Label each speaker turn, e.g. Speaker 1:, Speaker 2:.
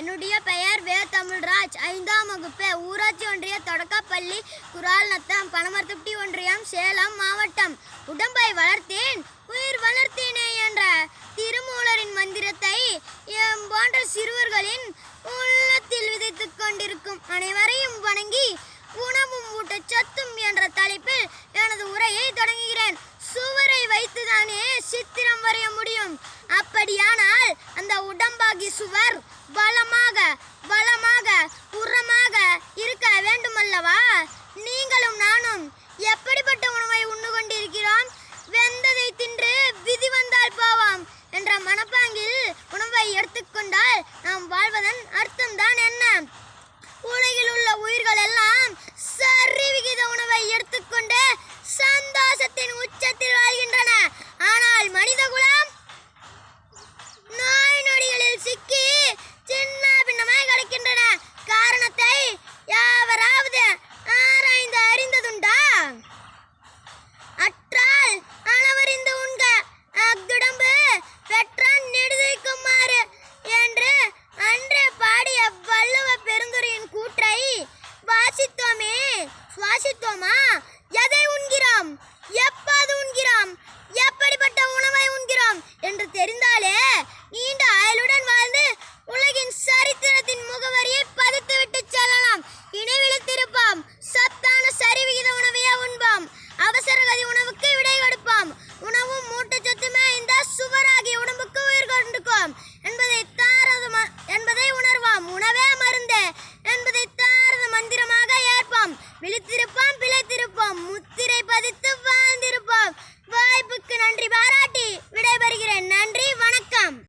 Speaker 1: என்னுடைய பெயர் வே. தமிழ்ராஜ். ஐந்தாம் வகுப்பு ஊராட்சி ஒன்றிய தொடக்கப்பள்ளி குரால் நத்தம் பனமரத்துப்பட்டி ஒன்றியம் சேலம் மாவட்டம். உடம்பை வளர்த்தேன் உயிர் வளர்த்தேனே என்ற திருமூலரின் மந்திரத்தை எம் போன்ற சிறுவர்களின் உள்ளத்தில் விதைத்துக் கொண்டிருக்கும் அனைவரையும் வணங்கி உணவும் ஊட்டச்சத்தும் என்ற தலைப்பில் எனது உரையை தொடங்குகிறேன். சுவரை வைத்துதானே சித்திரம் வரைய முடியும். அப்படியானால் அந்த உடம்பாகி சுவர் வளமாக வளமாக உரமாக இருக்க வேண்டுமல்லவா? நீங்களும் நானும் எப்படிப்பட்ட உணவை உண்ணு கொண்டிருக்கிறோம் வெந்ததை தின்று விதி வந்தால் போவோம் என்ற மனப்பாங்கில் உணவை எடுத்துக்கொண்டால் நாம் வாழ்வதன் அர்த்தம்தான் என்ன? உலகில் உள்ள உயிர்கள் எல்லாம் சரி விகித உணவை எடுத்துக்கொண்டு சந்தோஷத்தின் abi de.